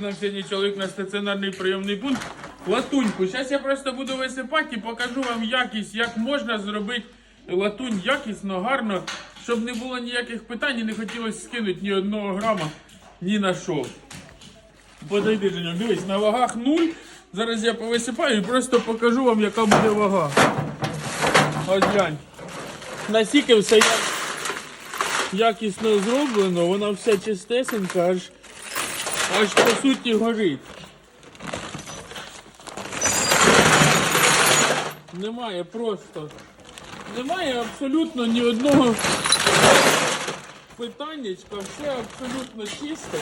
Нам сьогодні чоловік на стаціонарний прийомний пункт. Латуньку. Зараз я просто буду висипати і покажу вам якість, як можна зробити латунь якісно, гарно, щоб не було ніяких питань і не хотілося скинути ні одного грама ні на що. Подойди, Женя, дивись, на вагах нуль. Зараз я повисипаю і просто покажу вам, яка буде вага. Ось глянь. Настільки все якісно зроблено, вона вся чистесенька, аж, аж по суті горить. Немає просто. Немає абсолютно ні одного питаннячка, все абсолютно чисте.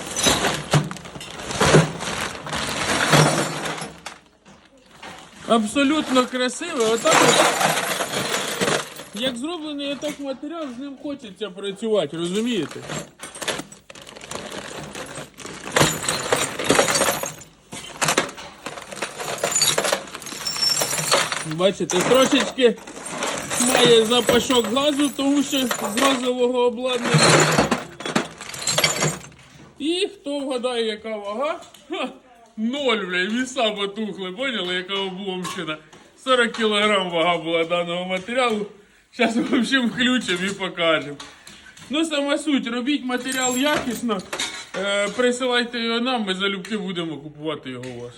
Абсолютно красиве. Отак от, як зроблений отак матеріал, з ним хочеться працювати, розумієте? Бачите, трошечки має запашок газу, тому що з газового обладнання. І хто вгадає, яка вага? Ха, ноль, бля, віса потухли, поняли, яка обломщина. 40 кг вага була даного матеріалу. Зараз, в общем, включимо і покажемо. Ну, сама суть, робіть матеріал якісно, е, присилайте його нам, ми залюбки будемо купувати його у вас.